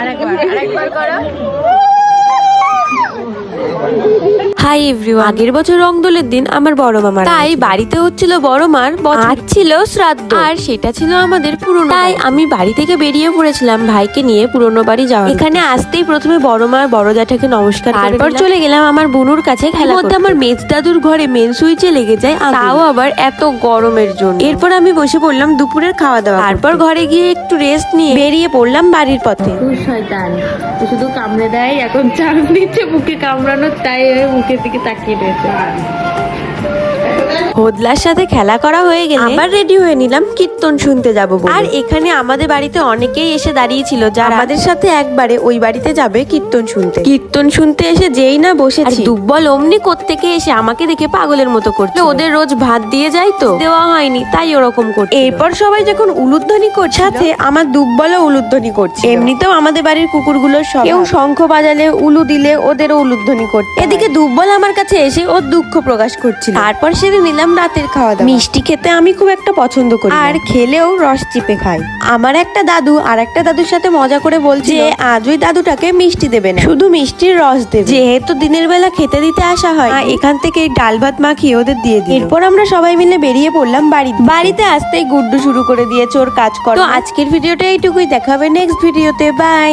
আরেকবার আরেকবার করো। হাই এভরিওয়ান আগের বছর রংদোলের দিন আমার বড় মামা তাই বাড়িতে। হচ্ছিল বড় মার আজ ছিল শ্রাদ্ধ। আর সেটা ছিল আমাদের পুরনো তাই আমি বাড়ি থেকে বেরিয়ে পড়েছিলাম ভাইকে নিয়ে পুরনো বাড়ি যাওয়া এখানে আসতেই প্রথমে বড় মার বড় জ্যাঠাকে নমস্কার তারপর চলে গেলাম আমার বুনুর কাছে খেলা মধ্যে আমার মেজ দাদুর ঘরে মেন সুইচে লেগে যায়। তাও আবার এত গরমের জন্য। এরপর আমি বসে পড়লাম দুপুরের খাওয়া দাওয়া তারপর ঘরে গিয়ে একটু রেস্ট নিয়ে বেরিয়ে পড়লাম বাড়ির পথে। খুব শয়তান ও শুধু কামড়ে দেয় এখন চাপ নিচ্ছে মুখে কামড়ানো তাই মুখের দিকে তাকিয়ে রয়েছে। হোদলার সাথে খেলা করা হয়ে গেলে আবার রেডি হয়ে নিলাম কীর্তন শুনতে যাব আর এখানে আমাদের বাড়িতে অনেকেই এসে দাঁড়িয়েছিল যারা আমাদের সাথে একবারে ওই বাড়িতে যাবে কীর্তন শুনতে। কীর্তন শুনতে এসে যেই না বসেছি। দুব্বল অমনি কোত্থেকে এসে আমাকে দেখে পাগলের মতো করছে। ওদের রোজ ভাত দিয়ে যায় তো? দেওয়া হয়নি তাই ওরকম করছে। এরপর সবাই যখন উলুধ্বনি করছে সাথে আমার দুব্বলও উলুধ্বনি করছে এমনিতেও আমাদের বাড়ির কুকুরগুলো সব কেউ শঙ্খ বাজালে উলু দিলে ওদেরও উলুধ্বনি করতে। এদিকে দুব্বল আমার কাছে এসে ওর দুঃখ প্রকাশ করছিল। তারপর সেদিন নিলাম রাতের খাওয়া দাওয়া মিষ্টি খেতে আমি খুব একটা পছন্দ করি আর খেলেও রস চিপে খাই। আমার একটা দাদু আর একটা দাদুর সাথে মজা করে বলছে যে আজ ওই দাদুটাকে মিষ্টি দেবে না। শুধু মিষ্টির রস দেবে। যেহেতু দিনের বেলা খেতে দিতে আসা হয় এখান থেকে ডাল ভাত মাখিয়ে ওদের দিয়ে দিই এরপর আমরা সবাই মিলে বেরিয়ে পড়লাম বাড়ি বাড়িতে আসতেই গুড্ডু শুরু করে দিয়েছে ওর কাজ কর তো আজকের ভিডিওটা এইটুকুই। দেখাবে নেক্সট ভিডিওতে বাই